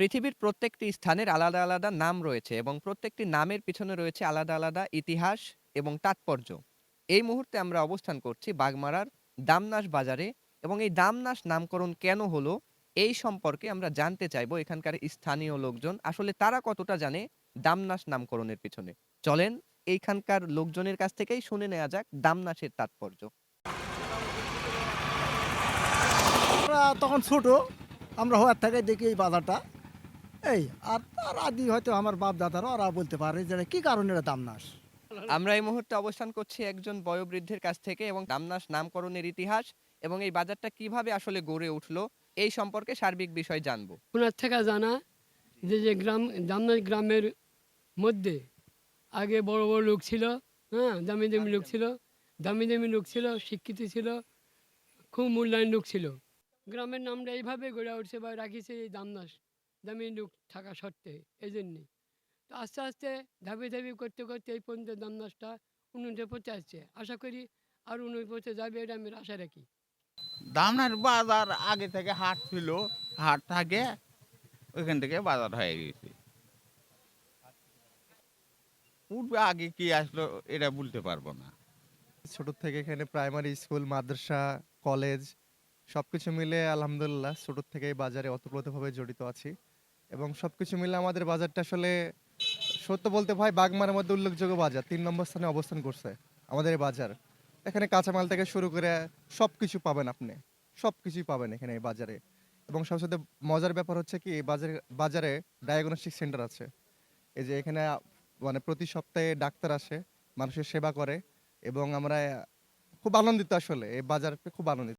পৃথিবীর প্রত্যেকটি স্থানের আলাদা আলাদা নাম রয়েছে এবং প্রত্যেকটি নামের পিছনে রয়েছে আলাদা আলাদা ইতিহাস এবং তাৎপর্য। এই মুহূর্তে আমরা অবস্থান করছি বাগমারার দামনাস বাজারে এবং এই দামনাস নামকরণ কেন হলো এই সম্পর্কে আমরা জানতে চাইব এখানকার স্থানীয় লোকজন। আসলে তারা কতটা জানে দামনাস নামকরণের পিছনে? চলেন এইখানকার লোকজনের কাছ থেকেই শুনে নেওয়া যাক দামনাসের তাৎপর্য। আমরা তখন ছোট, আমরা হওয়ার থেকে দেখি এই বাজারটা। এই আর তার আদি হয়তো আমার বাপ দাদারা ওরা বলতে পারে যে কি কারণে এরা দাম নাস আমরা এই মুহূর্তে অবস্থান করছি একজন বয়োবৃদ্ধের কাছ থেকে এবং দামনাস নামকরণের ইতিহাস এবং এই বাজারটা কীভাবে আসলে গড়ে উঠল এই সম্পর্কে সার্বিক বিষয় জানব। ওনার থেকে জানা যে যে গ্রাম জামনার গ্রামের মধ্যে আগে বড় বড় লোক ছিল হ্যাঁ দামি দামি লোক ছিল দামি দামি লোক ছিল শিক্ষিত ছিল খুব মূল্যায়ন লোক ছিল। গ্রামের নামটা এইভাবে গড়ে উঠছে বা রাখিছে এই দামনাস দামি লোক থাকা সত্ত্বে এই জন্যে তো আস্তে আস্তে ধাপে ধাপে করতে করতে এই পর্যন্ত দামনাসটা উন্নতি পথে আসছে আশা করি আর উন্নতি পথে যাবে এটা আমি আশা রাখি। দামনার বাজার আগে থেকে হাট ছিল হাট থাকে ওইখান থেকে বাজার হয়ে গেছে। পূর্বে আগে কি আসলো এটা বলতে পারব না। ছোট থেকে এখানে প্রাইমারি স্কুল মাদ্রাসা কলেজ সবকিছু মিলে আলহামদুলিল্লাহ ছোট থেকে এই বাজারে ওতপ্রোতভাবে জড়িত আছি। এবং সবকিছু মিলে আমাদের বাজারটা আসলে, সত্য বলতে ভাই বাগমারের মধ্যে উল্লেখযোগ্য বাজার, তিন নম্বর স্থানে অবস্থান করছে আমাদের এই বাজার। এখানে কাঁচামাল থেকে শুরু করে সবকিছু পাবেন আপনি, সবকিছুই পাবেন এখানে এই বাজারে। এবং সবসাথে মজার ব্যাপার হচ্ছে কি, এই বাজারে বাজারে ডায়াগনস্টিক সেন্টার আছে। এই যে এখানে মানে প্রতি সপ্তাহে ডাক্তার আসে, মানুষের সেবা করে, এবং আমরা খুব আনন্দিত আসলে, এই বাজারটা খুব আনন্দিত।